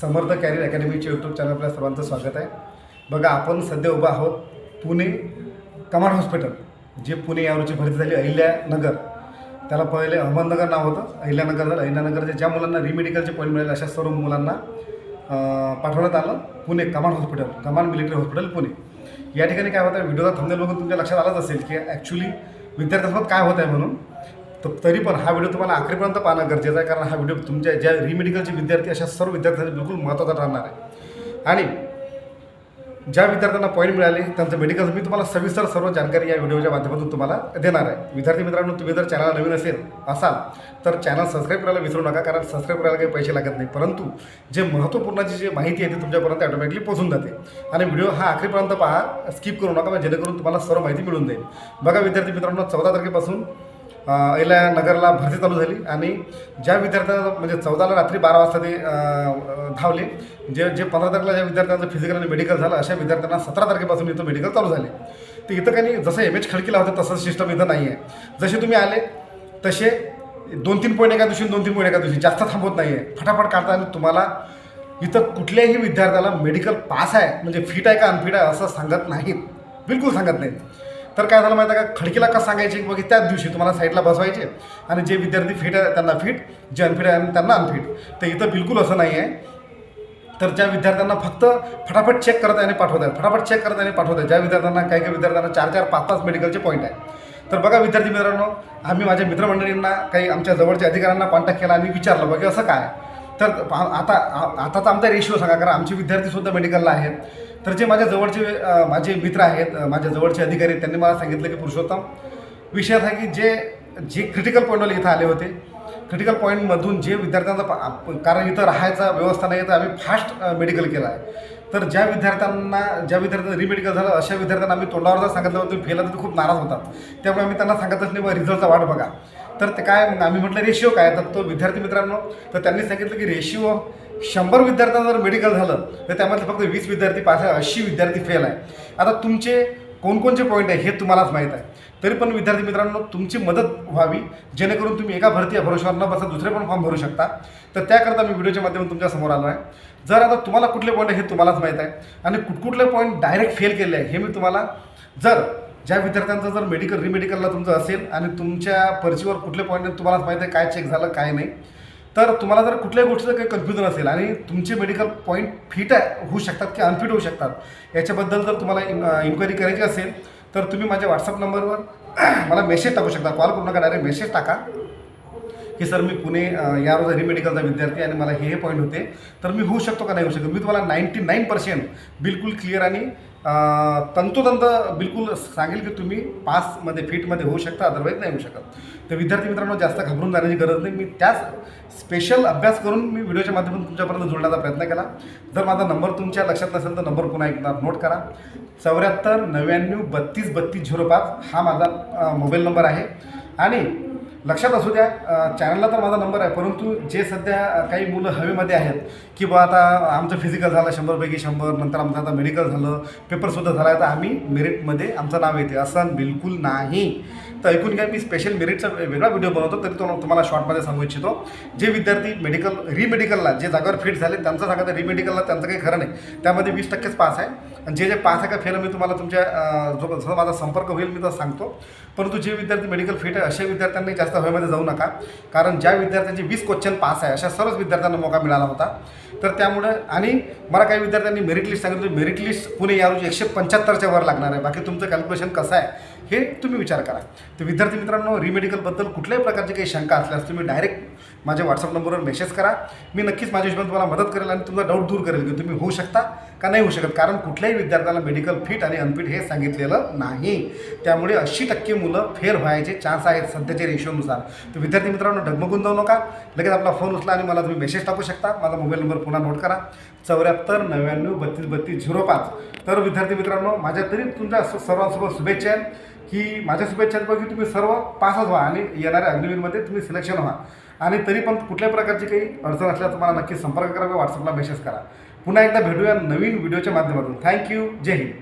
समर्थ career अकॅडमीच्या YouTube channel आपल्या सर्वांचं स्वागत आहे. बघा आपण सध्या उभं आहोत पुणे कमांड हॉस्पिटल जे पुणे यावरची भरती झाली अहिल्यानगर. त्याला पहिले अहमदनगर नाव होतं अहिल्यानगर झालं. अहिल्यानगरच्या ज्या मुलांना रिमेडिकलचे पॉईंट मिळाले अशा सर्व मुलांना पाठवण्यात आलं Pune command hospital command military hospital Pune. या ठिकाणी काय होतं व्हिडिओचा थंबनेल बघून तुमच्या लक्षात आलंच असेल की ॲक्च्युली विद्यार्थ्यांसोबत काय होत आहे म्हणून. तर तरी पण हा व्हिडिओ तुम्हाला आखरीपर्यंत पाहणं गरजेचं आहे कारण हा व्हिडिओ तुमच्या ज्या रिमेडिकलचे विद्यार्थी अशा सर्व विद्यार्थ्यांसाठी बिलकुल महत्त्वाचा ठरणार आहे. आणि ज्या विद्यार्थ्यांना पॉईंट मिळाले त्यांचं मेडिकल मी तुम्हाला सविस्तर सर्व जानकारी या व्हिडिओच्या माध्यमातून तुम्हाला देणार आहे. विद्यार्थी मित्रांनो तुम्ही जर चॅनल नवीन असेल असाल तर चॅनल सबस्क्राईब करायला विसरू नका कारण सबस्क्राईब करायला काही पैसे लागत नाही. परंतु जे महत्त्वपूर्णची जी माहिती आहे ती तुमच्यापर्यंत ऑटोमॅटिकली पोहोचून जाते. आणि व्हिडिओ हा आखरीपर्यंत पहा स्किप करू नका जेणेकरून तुम्हाला सर्व माहिती मिळून जाईल. बघा विद्यार्थी मित्रांनो चौदा तारखेपासून अहिल्या नगरला भरती चालू झाली आणि ज्या विद्यार्थ्यांना म्हणजे चौदाला रात्री बारा वाजता ते धावले जे जे पंधरा तारखेला ज्या विद्यार्थ्यांचं फिजिकल आणि मेडिकल झालं अशा विद्यार्थ्यांना सतरा तारखेपासून इथं मेडिकल चालू झाले. तर इथं काही नाही, जसं एम एच खडकीला होतं तसं सिस्टम इथं नाही आहे जसे तुम्ही आले तसे दोन तीन पॉईंट एका दिवशी दोन तीन पॉईंट एका दिवशी. जास्त थांबवत नाही आहे फटाफट काढता आणि तुम्हाला इथं कुठल्याही विद्यार्थ्याला मेडिकल पास आहे म्हणजे फिट आहे का अनफिट आहे असं सांगत नाहीत. बिलकुल सांगत नाहीत. तर काय झालं माहिती आहे का? खडकीला कसं सांगायचे? की त्याच दिवशी तुम्हाला साईडला बसवायचे आणि जे विद्यार्थी फिट आहे त्यांना फिट जे अनफिट आहे त्यांना अनफिट तर इथं बिलकुल असं नाही आहे तर ज्या विद्यार्थ्यांना फक्त फटाफट चेक करत आणि पाठवत आहेत. फटाफट चेक करत आणि पाठवत आहेत. ज्या विद्यार्थ्यांना काही काही विद्यार्थ्यांना चार चार पाच पाच मेडिकलचे पॉईंट आहे तर बघा विद्यार्थी मित्रांनो आम्ही माझ्या मित्रमंडळींना काही आमच्या जवळच्या अधिकाऱ्यांना कॉन्टॅक्ट केला आणि विचारलं बघा असं काय? तर आता आ- आताचा आमचा रेशिओ सांगा कारण आमचे विद्यार्थीसुद्धा मेडिकलला आहेत. तर जे माझ्या जवळचे माझे मित्र आहेत माझ्या जवळचे अधिकारी आहेत, त्यांनी मला सांगितलं की पुरुषोत्तम विषय असा की जे जे क्रिटिकल पॉईंटवाले इथं आले होते. क्रिटिकल पॉईंटमधून जे विद्यार्थ्यांचा कारण इथं राहायचा व्यवस्था नाही तर आम्ही फास्ट मेडिकल केला आहे. तर ज्या विद्यार्थ्यांना ज्या विद्यार्थ्यांना रिमेडिकल झालं अशा विद्यार्थ्यांना आम्ही तोंडावर जर सांगितलं होतं फेल तर खूप नाराज होतात. त्यामुळे आम्ही त्यांना सांगतच नाही बा रिझल्टचा वाट बघा. तर ते काय आम्ही म्हटलं रेशिओ काय? तर तो विद्यार्थी मित्रांनो तर त्यांनी सांगितलं की रेशिओ शंभर विद्यार्थ्यांना जर मेडिकल झालं तर त्यामध्ये फक्त वीस विद्यार्थी पास आहे ऐंशी विद्यार्थी फेल आहे. आता तुमचे कोणकोणचे पॉईंट आहे हे तुम्हालाच माहीत आहे. तरी पण विद्यार्थी मित्रांनो तुमची मदत व्हावी जेणेकरून तुम्ही एका भरती या भरोशावर न बसा दुसरे पण फॉर्म भरू शकता. तर त्याकरता मी व्हिडिओच्या माध्यमातून तुमच्यासमोर आलो आहे जर आता तुम्हाला कुठले पॉईंट आहे हे तुम्हालाच माहीत आहे. आणि कुठकुठले पॉईंट डायरेक्ट फेल केले आहे हे मी तुम्हाला जर ज्या विद्यार्थ्यांचं जर मेडिकल रिमेडिकलला तुमचं असेल आणि तुमच्या पर्चीवर कुठले पॉईंट तुम्हालाच माहीत आहे काय चेक झालं काय नाही. तर तुम्हाला जर कुठल्याही गोष्टीचं काही कन्फ्युजन असेल आणि तुमचे मेडिकल पॉईंट फिट आहे होऊ शकतात की अनफिट होऊ शकतात याच्याबद्दल जर तुम्हाला इन इन्क्वायरी करायची असेल तर तुम्ही माझ्या व्हॉट्सअप नंबरवर मला मेसेज टाकू शकता. कॉल करू नका डायरेक्ट मेसेज टाका. की सर मी पुणे या रोज रिमेडिकलचा विद्यार्थी आणि मला हे हे पॉईंट होते. तर मी होऊ शकतो का नाही होऊ शकतो? मी तुम्हाला नाईंटी नाईन पर्सेंट बिलकुल क्लिअर आणि तंतोतंत बिलकुल सांगेल की तुम्ही पासमध्ये फिटमध्ये होऊ शकता अदरवाईज नाही होऊ शकत. तर विद्यार्थी मित्रांनो जास्त घाबरून जाण्याची गरज नाही. मी त्याच स्पेशल अभ्यास करून मी व्हिडिओच्या माध्यमातून तुमच्यापर्यंत जोडण्याचा प्रयत्न केला. जर माझा नंबर तुमच्या लक्षात नसेल तर नंबर पुन्हा एकदा नोट करा. चौऱ्याहत्तर नव्याण्णव बत्तीस बत्तीस झिरो पाच हा माझा मोबाईल नंबर आहे. आणि लक्षात असू द्या चॅनलला तर माझा नंबर आहे परंतु जे सध्या काही मुलं हवेमध्ये आहेत की बा आता आमचं फिजिकल झालं शंभरपैकी शंभर नंतर आमचं आता मेडिकल झालं पेपरसुद्धा झाला आहे तर आम्ही मेरिटमध्ये आमचं नाव येते. असं बिलकुल नाही. तर ऐकून घ्या मी स्पेशल मेरिटचा वेगळा व्हिडिओ बनवतो तरी तो तुम्हाला शॉर्टमध्ये सांगू इच्छितो. जे विद्यार्थी मेडिकल रिमेडिकलला जे जागेवर फिट झाले त्यांचं सांगा रिमेडिकलला त्यांचं काही खरं नाही. त्यामध्ये वीस टक्केच पास आहे. आणि जे जे पास आहे का फेल मी तुम्हाला तुमच्या जो जसं माझा संपर्क होईल मी तर सांगतो. परंतु जे विद्यार्थी मेडिकल फिट आहे अशा विद्यार्थ्यांनी जास्त हवेमध्ये जाऊ नका. कारण ज्या विद्यार्थ्यांचे वीस क्वेश्चन पास आहे अशा सर्वच विद्यार्थ्यांना मौका मिळाला होता. तर त्यामुळं आणि मला काही विद्यार्थ्यांनी मेरिट लिस्ट सांगितली. मेरिट लिस्ट पुणे या रोजी एकशे पंच्याहत्तरच्या वर लागणार आहे. बाकी तुमचं कॅल्क्युलेशन कसं आहे हे तुम्ही विचार करा. तर विद्यार्थी मित्रांनो रिमेडिकलबद्दल कुठल्याही प्रकारची काही शंका असल्यास तुम्ही डायरेक्ट माझ्या व्हॉट्सअप नंबरवर मेसेज करा. मी नक्कीच माझ्या हिशोबाने तुम्हाला मदत करेल आणि तुमचा डाऊट दूर करेल की तुम्ही होऊ शकता का नाही होऊ शकत. कारण कुठल्याही विद्यार्थ्याला मेडिकल फिट आणि अनफिट हे सांगितलेलं नाही. त्यामुळे ऐंशी टक्के मुलं फेर व्हायचे चान्स आहेत सध्याच्या रेशोनुसार तर विद्यार्थी मित्रांनो डगमगून जाऊ नका. लगेच आपला फोन उचला आणि मला तुम्ही मेसेज टाकू शकता. माझा मोबाईल नंबर पुन्हा नोट करा. चौऱ्याहत्तर नव्याण्णव बत्तीस बत्तीस झिरो पाच. तर विद्यार्थी मित्रांनो माझ्या तरी तुमच्या सर्वांसोबत शुभेच्छा आहेत की माझ्या शुभेच्छांपैकी तुम्ही सर्व पासच व्हा आणि येणाऱ्या अग्निवीरमध्ये तुम्ही सिलेक्शन व्हा. आणि तरी पण कुठल्याही प्रकारची काही अडचण असल्यास तुम्हाला नक्की संपर्क करा व्हॉट्सअपला मेसेज करा. पुन्हा एकदा भेटूया नवीन व्हिडिओच्या माध्यमातून. थँक्यू जय हिंद.